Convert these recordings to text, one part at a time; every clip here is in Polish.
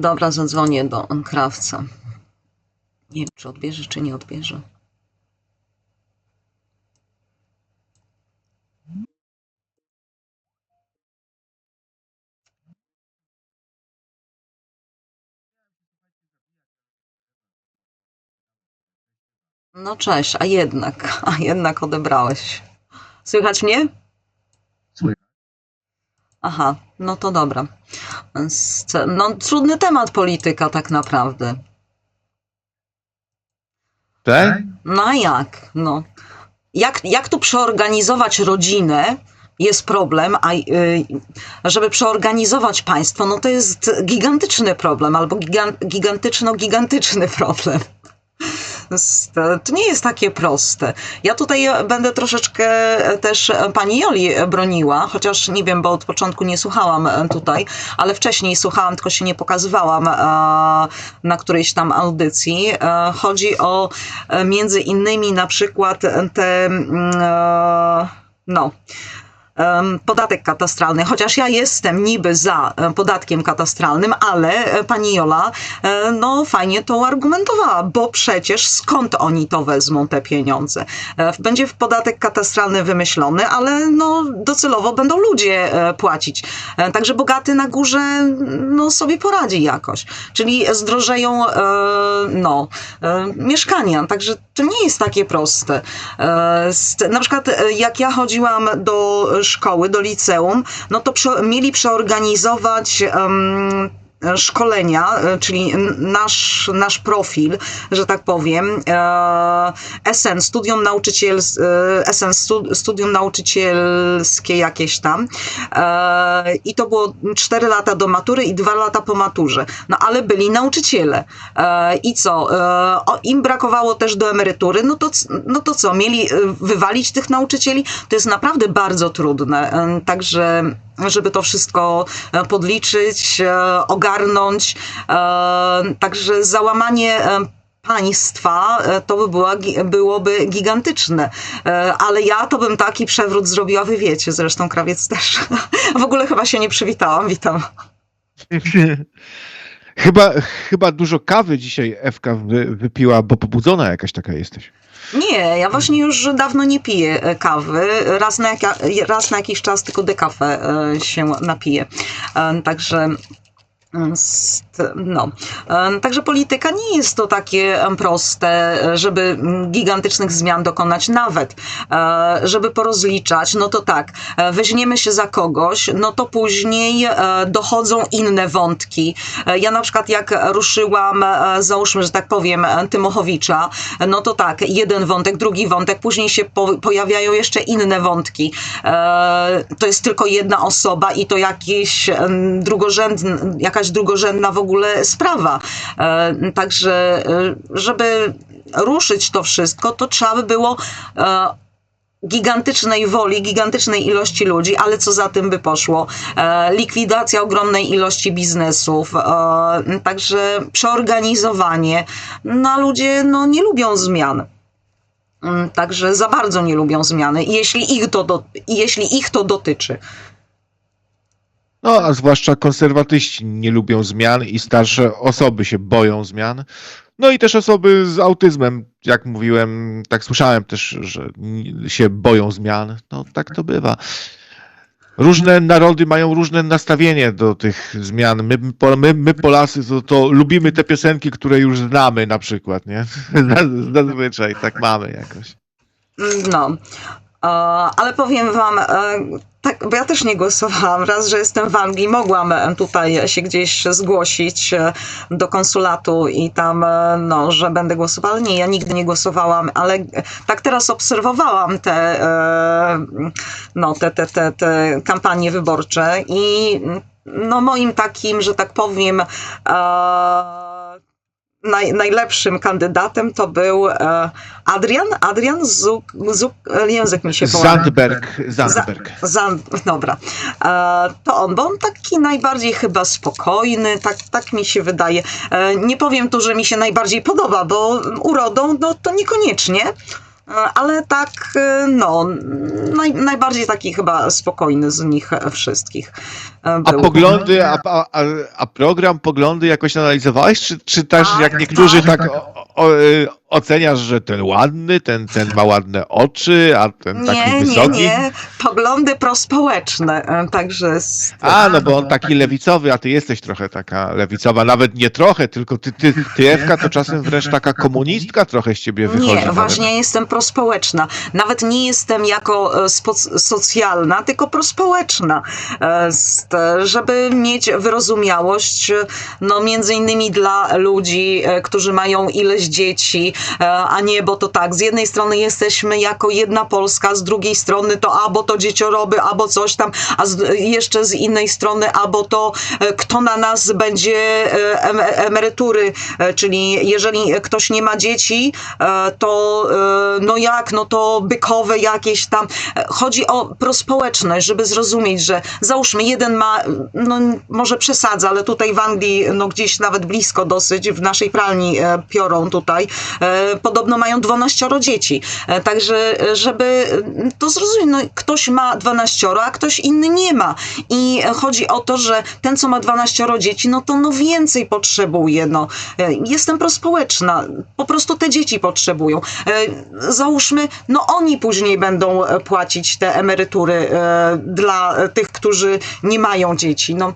Dobra, zadzwonię do krawca. Nie wiem, czy odbierze, czy nie odbierze. No cześć, a jednak, a jednak odebrałeś. Słychać mnie? Aha, no to dobra. No trudny temat polityka tak naprawdę. Tak? No a jak? No. Jak, jak tu przeorganizować rodzinę? Jest problem, a y, żeby przeorganizować państwo, no to jest gigantyczny problem, albo gigan, gigantyczno-gigantyczny problem. To nie jest takie proste. Ja tutaj będę troszeczkę też pani Joli broniła, chociaż nie wiem, bo od początku nie słuchałam tutaj, ale wcześniej słuchałam, tylko się nie pokazywałam na którejś tam audycji. E, Chodzi o e, między innymi na przykład te mm, e, no podatek katastralny, chociaż ja jestem niby za podatkiem katastralnym, ale e, pani Jola e, no fajnie to argumentowała, bo przecież skąd oni to wezmą te pieniądze? E, Będzie podatek katastralny wymyślony, ale no docelowo będą ludzie płacić. Także bogaty na górze no sobie poradzi jakoś. Czyli zdrożeją no mieszkania, także to nie jest takie proste. E, Na przykład e, jak ja chodziłam do szkoły, do liceum, no to mieli przeorganizować em, szkolenia, e, czyli nasz, nasz profil, że tak powiem, e, SN, studium nauczyciels, e, SN, stu, studium nauczycielskie jakieś tam i to było 4 lata do matury i 2 lata po maturze. No ale byli nauczyciele i co? Im brakowało też do emerytury, no to, no to co? Mieli wywalić tych nauczycieli? To jest naprawdę bardzo trudne. Także żeby to wszystko e, podliczyć, e, ogarnąć. E, Także załamanie państwa to by była, byłoby gigantyczne. Ale ja to bym taki przewrót zrobiła, wy wiecie, zresztą krawiec też. W ogóle chyba się nie przywitałam, witam. chyba, chyba dużo kawy dzisiaj Ewka wy, wypiła, bo pobudzona jakaś taka jesteś. Nie, ja właśnie już dawno nie piję e, kawy. Raz na, raz na jakiś czas tylko dekafę e, się napiję. E, Także. No. Także polityka nie jest to takie proste, żeby gigantycznych zmian dokonać, nawet e, żeby porozliczać, no to tak, e, weźmiemy się za kogoś, no to później e, dochodzą inne wątki. Ja na przykład jak ruszyłam, załóżmy, że tak powiem, Tymochowicza, no to tak, jeden wątek, drugi wątek, później się po, pojawiają jeszcze inne wątki. To jest tylko jedna osoba i to jakieś em, drugorzędn, jakaś drugorzędna w ogóle sprawa. E, także, e, żeby ruszyć to wszystko, to trzeba by było e, gigantycznej woli, gigantycznej ilości ludzi, ale co za tym by poszło? E, likwidacja ogromnej ilości biznesów, e, także przeorganizowanie. No a ludzie no, nie lubią zmian. Mm, Także za bardzo nie lubią zmiany, jeśli ich to, do, jeśli ich to dotyczy. No, a zwłaszcza konserwatyści nie lubią zmian i starsze osoby się boją zmian. No i też osoby z autyzmem, jak mówiłem, tak słyszałem też, że się boją zmian. No tak to bywa. Różne narody mają różne nastawienie do tych zmian. My, my, my Polacy, to, to lubimy te piosenki, które już znamy na przykład, nie? Zazwyczaj tak mamy jakoś. No, ale powiem wam, e, tak, bo ja też nie głosowałam. Raz, że jestem w Anglii, mogłam e, tutaj się gdzieś zgłosić e, do konsulatu i tam, e, no, że będę głosowała. Nie, ja nigdy nie głosowałam, ale e, tak teraz obserwowałam te, e, no, te, te, te, te kampanie wyborcze i no, moim takim, że tak powiem, e, naj, najlepszym kandydatem to był e, Adrian, Adrian Zuk, Zuk, język mi się połamał. Zandberg, Zandberg. Zan, dobra. E, to on, bo on taki najbardziej chyba spokojny, tak, tak mi się wydaje. E, nie powiem tu, że mi się najbardziej podoba, bo urodą, no to niekoniecznie. E, Ale tak, e, no, naj, najbardziej taki chyba spokojny z nich wszystkich. e, A był. poglądy, a, a, a, a program, poglądy jakoś analizowałeś? Czy, czy też Tak, jak niektórzy tak. tak, o, y, oceniasz, że ten ładny, ten, ten ma ładne oczy, a ten taki Nie, nie, wysoki? nie. Poglądy prospołeczne, e, także... z- A, no bo on taki lewicowy, a ty jesteś trochę taka lewicowa, nawet nie trochę, tylko ty, ty, ty Ewka, to czasem wręcz taka komunistka trochę z ciebie wychodzi. Nie, nawet. właśnie jestem prospołeczna. Nawet nie jestem jako e, socjalna, tylko prospołeczna. E, Żeby mieć wyrozumiałość, e, no między innymi dla ludzi, e, którzy mają ileś dzieci, e, a nie, bo to tak, z jednej strony jesteśmy jako jedna Polska, z drugiej strony to albo to dziecioroby, albo coś tam, a z, jeszcze z innej strony albo to e, kto na nas będzie e, em, emerytury, czyli jeżeli ktoś nie ma dzieci, to no jak, no to bykowe jakieś tam. Chodzi o prospołeczność, żeby zrozumieć, że załóżmy jeden ma, no może przesadza, ale tutaj w Anglii, no gdzieś nawet blisko dosyć, w naszej pralni piorą tutaj, e, podobno mają 12 dzieci. E, Także, e, żeby to zrozumieć, no ktoś ma 12, a ktoś inny nie ma. I chodzi o to, że ten, co ma 12 dzieci, no to no więcej potrzebuje. No. Jestem prospołeczna. Po prostu te dzieci potrzebują. Załóżmy, no oni później będą płacić te emerytury dla tych, którzy nie mają dzieci. No,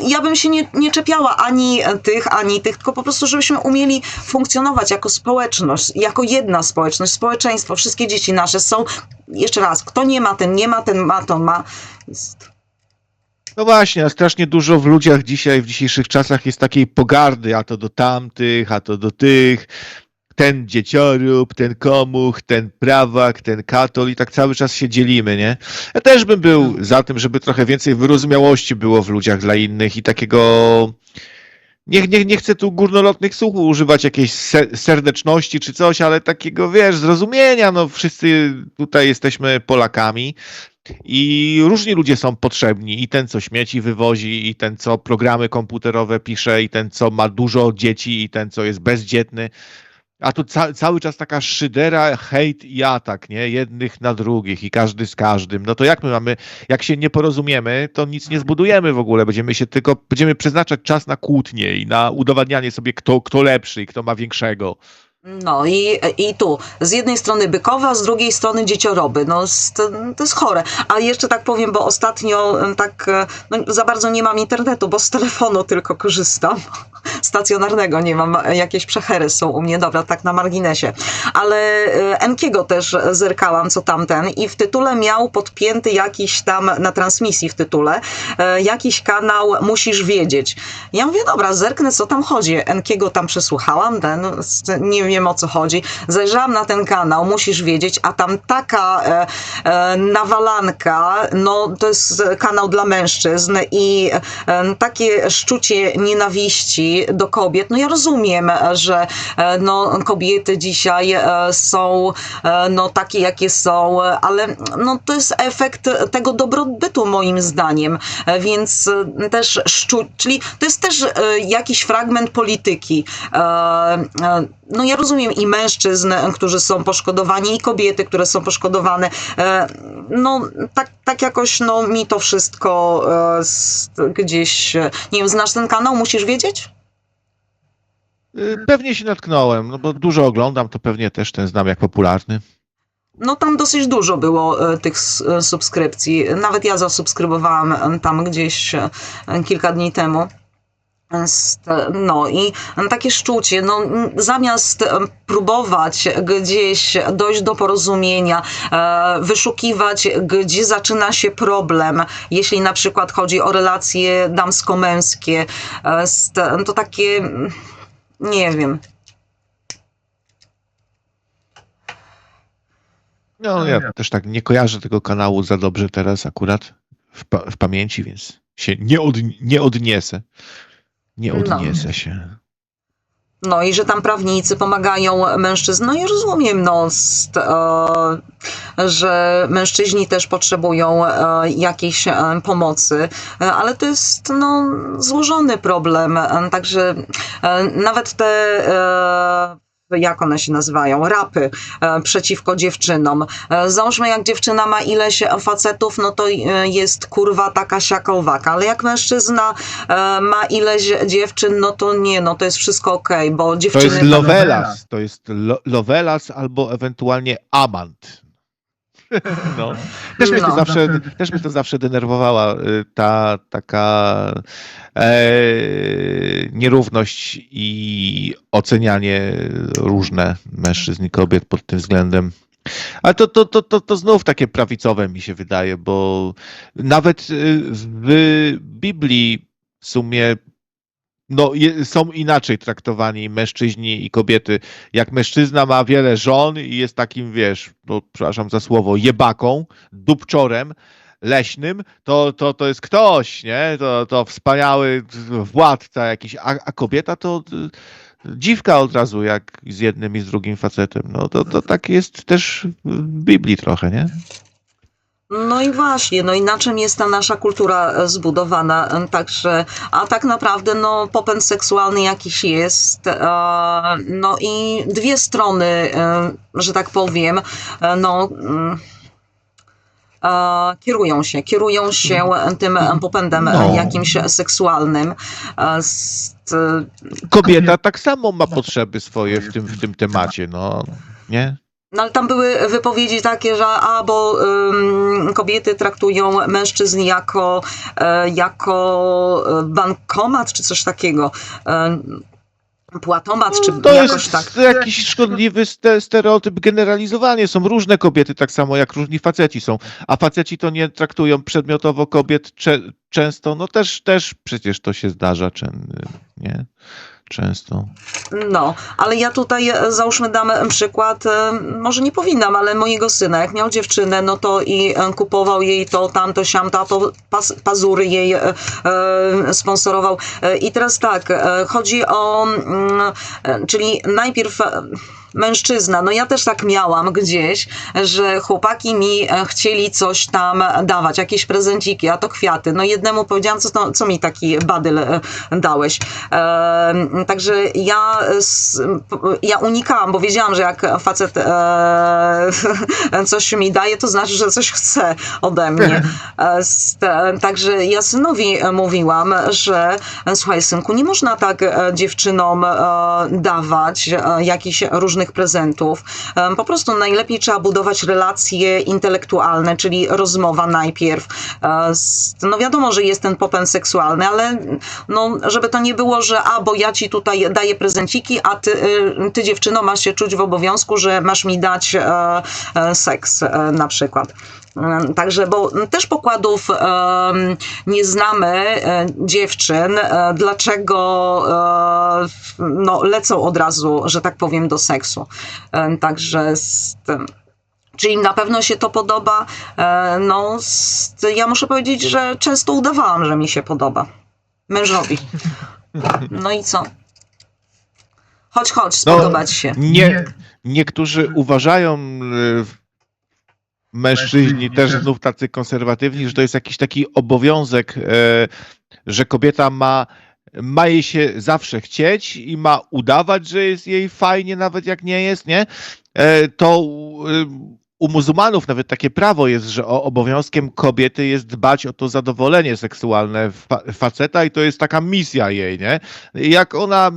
ja bym się nie, nie czepiała ani tych, ani tych, tylko po prostu, żebyśmy umieli funkcjonować jako społeczność, jako jedna społeczność, społeczeństwo. Wszystkie dzieci nasze są, jeszcze raz, kto nie ma, ten nie ma, ten ma, to ma. Jest- No właśnie, a strasznie dużo w ludziach dzisiaj, w dzisiejszych czasach jest takiej pogardy, a to do tamtych, a to do tych. Ten dzieciorób, ten komuch, ten prawak, ten katol i tak cały czas się dzielimy, nie? Ja też bym był za tym, żeby trochę więcej wyrozumiałości było w ludziach dla innych i takiego... Nie, nie, nie chcę tu górnolotnych słów używać jakiejś se- serdeczności czy coś, ale takiego, wiesz, zrozumienia, no wszyscy tutaj jesteśmy Polakami i różni ludzie są potrzebni. I ten, co śmieci wywozi, i ten, co programy komputerowe pisze, i ten, co ma dużo dzieci, i ten, co jest bezdzietny. A tu ca cały czas taka szydera, hejt i atak, nie? Jednych na drugich i każdy z każdym. No to jak my mamy, jak się nie porozumiemy, to nic nie zbudujemy w ogóle. Będziemy się tylko, będziemy przeznaczać czas na kłótnie i na udowadnianie sobie, kto, kto lepszy i kto ma większego. No i, i tu, z jednej strony bykowa, z drugiej strony dziecioroby. No to, jest chore. A jeszcze tak powiem, bo ostatnio tak e, no, za bardzo nie mam internetu, bo z telefonu tylko korzystam. Stacjonarnego nie mam, jakieś przechery są u mnie, dobra, tak na marginesie. Ale e, Enkiego też zerkałam, co tamten i w tytule miał podpięty jakiś tam, na transmisji w tytule, e, jakiś kanał Musisz Wiedzieć. Ja mówię, dobra, zerknę, co tam chodzi. Enkiego tam przesłuchałam, ten, s- nie wiem o co chodzi. Zajrzałam na ten kanał, musisz wiedzieć, a tam taka e, e, nawalanka, no to jest kanał dla mężczyzn i e, takie szczucie nienawiści do kobiet. No ja rozumiem, że e, no, kobiety dzisiaj e, są e, no, takie, jakie są, ale no, to jest efekt tego dobrobytu moim zdaniem, E, więc e, też szczu, czyli to jest też e, jakiś fragment polityki. E, e, No ja rozumiem i mężczyzn, e, którzy są poszkodowani, i kobiety, które są poszkodowane. E, No tak, tak jakoś no, mi to wszystko e, gdzieś, nie wiem, znasz ten kanał, musisz wiedzieć? Pewnie się natknąłem, no bo dużo oglądam, to pewnie też ten znam jak popularny. No tam dosyć dużo było e, tych subskrypcji. Nawet ja zasubskrybowałam tam gdzieś e, kilka dni temu. No i e, takie szczucie, no m, zamiast e, próbować gdzieś dojść do porozumienia, e, wyszukiwać, gdzie zaczyna się problem, jeśli na przykład chodzi o relacje damsko-męskie, e, to takie, mm, nie wiem, No, ja też tak nie kojarzę tego kanału za dobrze teraz akurat w, pa w pamięci, więc się nie, od nie odniesę. Nie No. odniesę się. No i że tam prawnicy pomagają mężczyznom. No i rozumiem, no, st, e, że mężczyźni też potrzebują e, jakiejś e, pomocy, e, ale to jest no, złożony problem. E, także e, nawet te e, jak one się nazywają, rapy e, przeciwko dziewczynom. E, Załóżmy, jak dziewczyna ma ileś facetów, no to e, jest kurwa taka siaka owaka, ale jak mężczyzna ma ileś dziewczyn, no to nie, no to jest wszystko okej, bo To dziewczyny... jest lovelas, to jest lo, lovelas albo ewentualnie amant. No. Też, mnie to No. zawsze, też mnie to zawsze denerwowała y, ta taka e, nierówność i ocenianie różne mężczyzn i kobiet pod tym względem. Ale to, to, to, to, to znów takie prawicowe mi się wydaje, bo nawet y, w Biblii w sumie no, są inaczej traktowani mężczyźni i kobiety. Jak mężczyzna ma wiele żon i jest takim, wiesz, no, przepraszam za słowo, jebaką, dupczorem, leśnym, to, to, to jest ktoś, nie? To, to wspaniały władca jakiś, a, a kobieta to y, dziwka od razu, jak z jednym i z drugim facetem. No to, to tak jest też w Biblii trochę, nie? No i właśnie, no i na czym jest ta nasza kultura e, zbudowana, E, także, a tak naprawdę, no popęd seksualny jakiś jest, e, no i dwie strony, że tak powiem, no mm, kierują się, kierują się tym popędem No. jakimś seksualnym. Kobieta tak samo ma potrzeby swoje w tym, w tym temacie, no, nie? No ale tam były wypowiedzi takie, że a, bo ym, kobiety traktują mężczyzn jako, e, jako e, bankomat czy coś takiego. E, płatomat, czy To jakoś jest tak. jakiś szkodliwy ste- stereotyp generalizowanie. Są różne kobiety, tak samo jak różni faceci są. A faceci to nie traktują przedmiotowo kobiet cze- często. No też, też przecież to się zdarza, czę- nie? Często. No, ale ja tutaj e, załóżmy dam przykład, e, może nie powinnam, ale mojego syna, jak miał dziewczynę, no to i e, kupował jej to, tamto, siamto, a to pas, pazury jej e, sponsorował. I teraz tak, chodzi o, mm, czyli najpierw mężczyzna, no ja też tak miałam gdzieś, że chłopaki mi e, chcieli coś tam dawać, jakieś prezenciki, a to kwiaty. No jednemu powiedziałam, co, to, co mi taki badyl e, dałeś. E, także ja, ja unikałam, bo wiedziałam, że jak facet e, coś mi daje, to znaczy, że coś chce ode mnie. E, s- te- Także ja synowi mówiłam, że e, słuchaj synku, nie można tak e, dziewczynom e, dawać e, jakichś różnych prezentów. E, Po prostu najlepiej trzeba budować relacje intelektualne, czyli rozmowa najpierw. E, No wiadomo, że jest ten popęd seksualny, ale no, żeby to nie było, że a, bo ja ci tutaj daję prezenciki, a ty, y, ty dziewczyno masz się czuć w obowiązku, że masz mi dać e, e, seks na przykład. E, Także, bo też pokładów nie znamy e, dziewczyn, e, dlaczego e, no, lecą od razu, że tak powiem, do seksu. Także z tym. Czy im na pewno się to podoba? No, ja muszę powiedzieć, że często udawałam, że mi się podoba. Mężowi. No i co? Chodź, chodź, spodobać się. Nie, niektórzy uważają, mężczyźni też znów tacy konserwatywni, że to jest jakiś taki obowiązek, e, że kobieta ma, ma jej się zawsze chcieć i ma udawać, że jest jej fajnie, nawet jak nie jest, nie? E, To y, u muzułmanów nawet takie prawo jest, że obowiązkiem kobiety jest dbać o to zadowolenie seksualne fa faceta i to jest taka misja jej, nie? Jak ona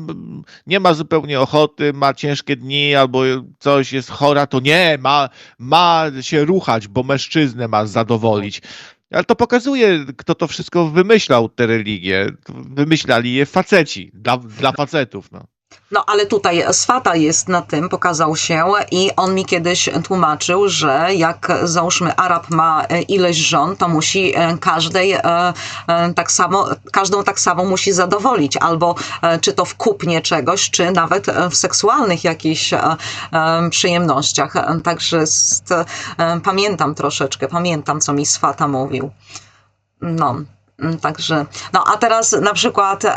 nie ma zupełnie ochoty, ma ciężkie dni albo coś jest chora, to nie, ma, ma się ruchać, bo mężczyznę ma zadowolić. Ale to pokazuje, kto to wszystko wymyślał, te religie. Wymyślali je faceci, dla, dla facetów. No. No ale tutaj Swata jest na tym, pokazał się i on mi kiedyś tłumaczył, że jak załóżmy Arab ma e, ileś żon, to musi e, każdej e, tak samo, każdą tak samo musi zadowolić, albo czy to w kupnie czegoś, czy nawet w seksualnych jakichś przyjemnościach. Także pamiętam troszeczkę, pamiętam co mi Swata mówił. No. Mm, Także, no a teraz na przykład e,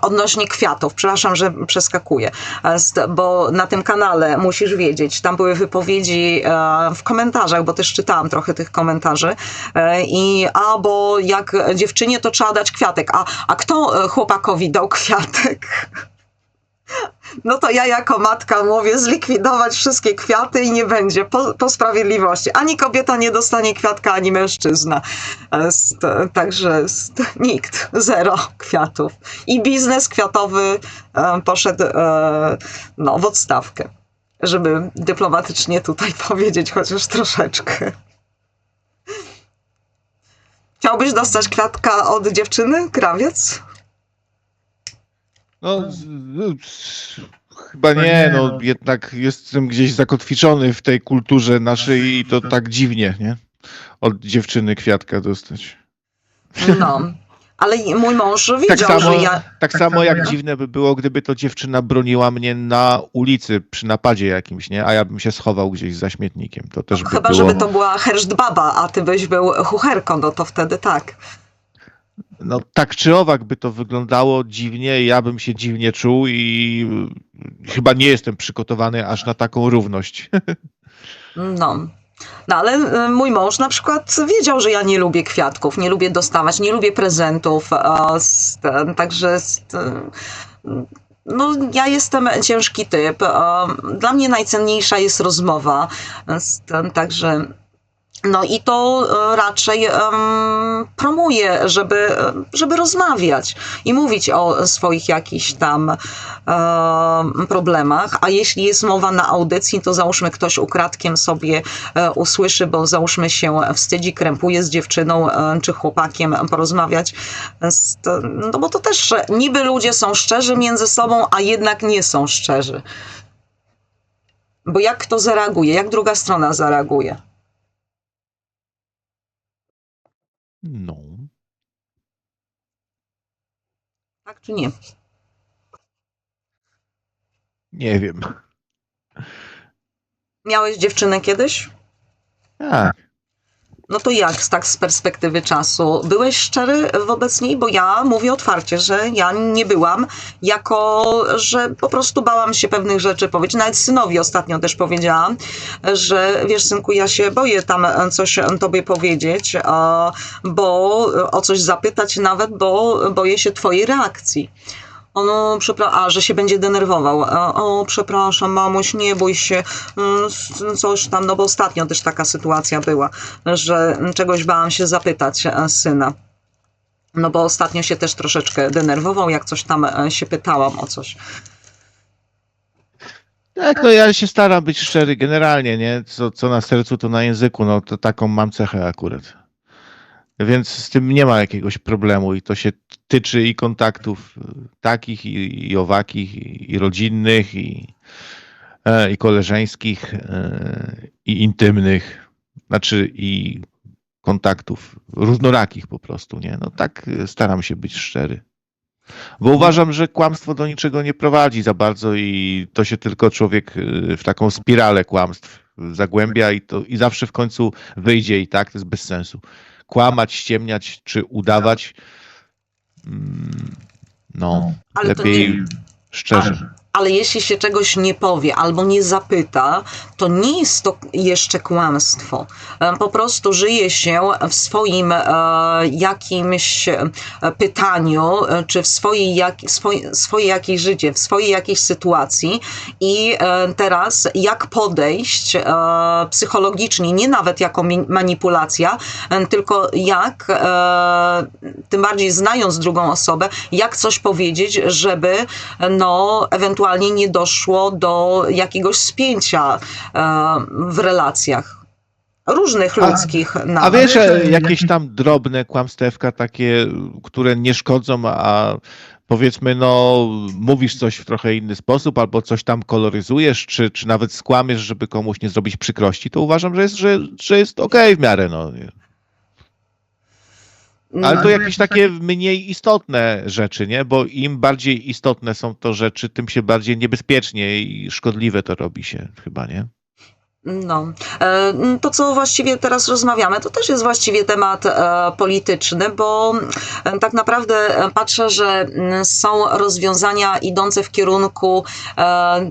odnośnie kwiatów, przepraszam, że przeskakuję, e, bo na tym kanale musisz wiedzieć, tam były wypowiedzi e, w komentarzach, bo też czytałam trochę tych komentarzy e, i a, bo jak dziewczynie to trzeba dać kwiatek, a, a kto e, chłopakowi dał kwiatek? No to ja jako matka mówię zlikwidować wszystkie kwiaty i nie będzie po, po sprawiedliwości. Ani kobieta nie dostanie kwiatka, ani mężczyzna. Jest, także jest, nikt, zero kwiatów. I biznes kwiatowy e, poszedł e, no, w odstawkę, żeby dyplomatycznie tutaj powiedzieć chociaż troszeczkę. Chciałbyś dostać kwiatka od dziewczyny, krawiec? No, z, z, chyba nie, no jednak jestem gdzieś zakotwiczony w tej kulturze naszej i to tak dziwnie, nie? Od dziewczyny kwiatka dostać. No. Ale mój mąż Tak widział, samo, że ja. tak samo jak dziwne by było, gdyby to dziewczyna broniła mnie na ulicy przy napadzie jakimś, nie? A ja bym się schował gdzieś za śmietnikiem. To też by Chyba, było... żeby to była herszt baba, a ty byś był chucherką, no to wtedy tak. No tak czy owak by to wyglądało dziwnie, ja bym się dziwnie czuł i y, chyba nie jestem przygotowany aż na taką równość. No. No ale y, mój mąż na przykład wiedział, że ja nie lubię kwiatków, nie lubię dostawać, nie lubię prezentów. ten, Także z- no, ja jestem ciężki typ. a Dla mnie najcenniejsza jest rozmowa. Także no i to e, raczej em, promuję, żeby, żeby rozmawiać i mówić o swoich jakichś tam em, problemach. A jeśli jest mowa na audycji, to załóżmy ktoś ukradkiem sobie e, usłyszy, bo załóżmy się wstydzi, krępuje z dziewczyną e, czy chłopakiem porozmawiać. No bo to też niby ludzie są szczerzy między sobą, a jednak nie są szczerzy. Bo jak kto zareaguje, jak druga strona zareaguje. No. Tak czy nie? Nie wiem. Miałeś dziewczynę kiedyś? Tak. No to jak tak z perspektywy czasu? Byłeś szczery wobec niej? Bo ja mówię otwarcie, że ja nie byłam, jako że po prostu bałam się pewnych rzeczy powiedzieć. Nawet synowi ostatnio też powiedziałam, że wiesz synku, ja się boję tam coś tobie powiedzieć, bo o coś zapytać nawet, bo boję się twojej reakcji. Ono, przepra- a, że się będzie denerwował. A, O, przepraszam, mamuś, nie bój się, mm, coś tam, no bo ostatnio też taka sytuacja była, że czegoś bałam się zapytać e, syna. No bo ostatnio się też troszeczkę denerwował, jak coś tam e, się pytałam o coś. Tak, no ja się staram być szczery generalnie, nie? Co, co na sercu, to na języku. No to taką mam cechę akurat. Więc z tym nie ma jakiegoś problemu i to się tyczy i kontaktów y, takich, i, i owakich, i, i rodzinnych, i, e, i koleżeńskich, e, i intymnych. Znaczy i kontaktów różnorakich po prostu, nie? No tak y, staram się być szczery. Bo uważam, że kłamstwo do niczego nie prowadzi za bardzo i to się tylko człowiek y, w taką spiralę kłamstw zagłębia i, to, i zawsze w końcu wyjdzie i tak, to jest bez sensu. Kłamać, ściemniać czy udawać, no, Ale to lepiej szczerze. Ale jeśli się czegoś nie powie albo nie zapyta, to nie jest to jeszcze kłamstwo. E, Po prostu żyje się w swoim e, jakimś e, pytaniu, czy w swojej, jak, swoje, swoje jakieś życie, w swojej jakiejś sytuacji i teraz jak podejść psychologicznie, nie nawet jako manipulacja, tylko jak, tym bardziej znając drugą osobę, jak coś powiedzieć, żeby no, ewentualnie nie doszło do jakiegoś spięcia e, w relacjach. Różnych A- ludzkich A nawet. wiesz, e, jakieś tam drobne kłamstewka takie, które nie szkodzą, a powiedzmy, no, mówisz coś w trochę inny sposób, albo coś tam koloryzujesz, czy, czy nawet skłamiesz, żeby komuś nie zrobić przykrości, to uważam, że jest, że, że jest okej w miarę, no. Ale to No. jakieś takie mniej istotne rzeczy, nie? Bo im bardziej istotne są to rzeczy, tym się bardziej niebezpiecznie i szkodliwe to robi się chyba, nie? No, E, to co właściwie teraz rozmawiamy, to też jest właściwie temat e, polityczny, bo e, tak naprawdę patrzę, że są rozwiązania idące w kierunku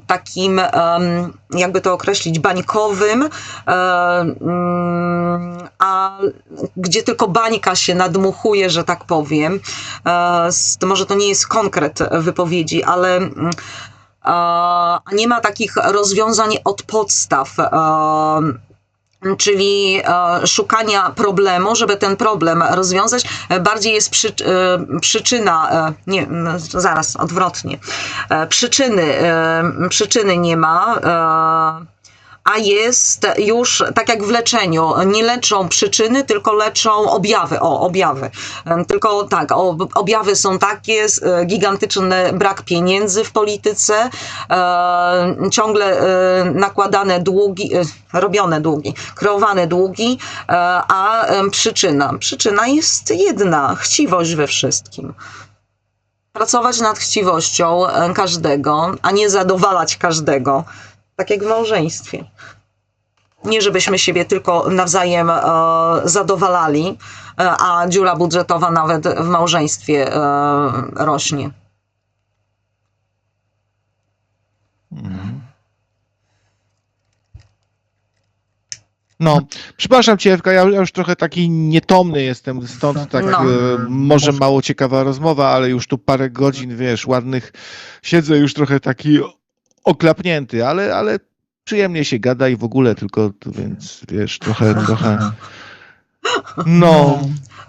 takim, jakby to określić, bańkowym, mm, a gdzie tylko bańka się nadmuchuje, że tak powiem. Może to nie jest konkret wypowiedzi, ale nie ma takich rozwiązań od podstaw. em, Czyli e, szukania problemu, żeby ten problem rozwiązać, e, bardziej jest przy, e, przyczyna, e, nie, zaraz, odwrotnie. E, przyczyny, e, przyczyny nie ma. A jest już tak jak w leczeniu. Nie leczą przyczyny, tylko leczą objawy. O, objawy. Tylko tak, objawy są takie, e, gigantyczny brak pieniędzy w polityce, e, ciągle e, nakładane długi, robione długi, kreowane długi, a przyczyna. Przyczyna jest jedna, chciwość we wszystkim. Pracować nad chciwością każdego, a nie zadowalać każdego. Tak jak w małżeństwie. Nie żebyśmy siebie tylko nawzajem e, zadowalali, e, a dziura budżetowa nawet w małżeństwie e, rośnie. No, przepraszam cię, Ewka, ja, już trochę taki nietomny jestem, stąd tak No. e, może mało ciekawa rozmowa, ale już tu parę godzin, wiesz, ładnych siedzę już trochę taki oklapnięty, ale, ale przyjemnie się gada i w ogóle tylko, więc wiesz, trochę, trochę. No,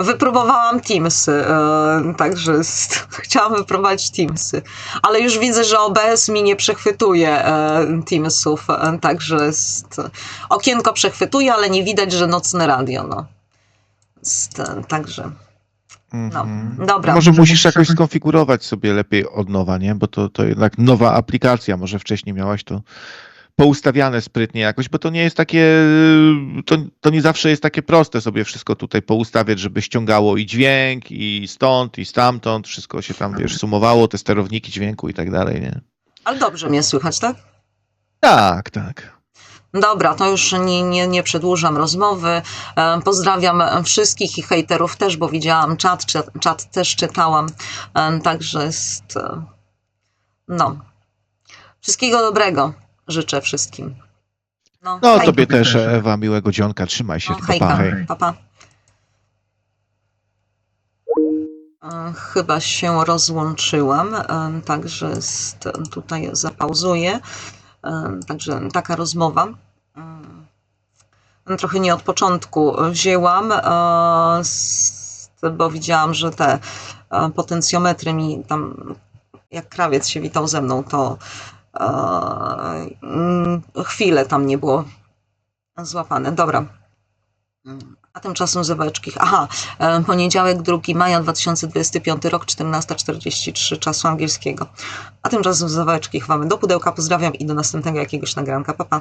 Wypróbowałam Teamsy, e, także chciałam wypróbować Teamsy, ale już widzę, że OBS mi nie przechwytuje e, Teamsów, e, także okienko przechwytuje, ale nie widać, że nocne radio. No. Także, no, mhm. dobra. Może musisz jakoś skonfigurować sobie lepiej od nowa, nie? Bo to, to jednak nowa aplikacja, może wcześniej miałaś to poustawiane sprytnie jakoś, bo to nie jest takie, to, to nie zawsze jest takie proste sobie wszystko tutaj poustawiać, żeby ściągało i dźwięk, i stąd, i stamtąd, wszystko się tam, wiesz, sumowało, te sterowniki dźwięku i tak dalej, nie? Ale dobrze mnie słychać, tak? Tak, tak. Dobra, to już nie, nie, nie przedłużam rozmowy. E, Pozdrawiam wszystkich i hejterów też, bo widziałam czat, czat, też czytałam. E, Także jest. e, No. Wszystkiego dobrego życzę wszystkim. No, hej. tobie też, Ewa, miłego dzionka, trzymaj się, No, hejka. pa, hej. Pa, pa. Chyba się rozłączyłam, także jest, tutaj zapauzuję. E, Także taka rozmowa. E, Trochę nie od początku wzięłam, e, bo widziałam, że te e, potencjometry mi tam, jak krawiec się witał ze mną, to e, mm, chwilę tam nie było złapane. Dobra. A tymczasem zaweczki. Aha, e, poniedziałek 2 maja 2025 rok, 14.43 czasu angielskiego. A tymczasem zaweczki chwamy do pudełka. Pozdrawiam i do następnego jakiegoś nagranka. Pa, pa.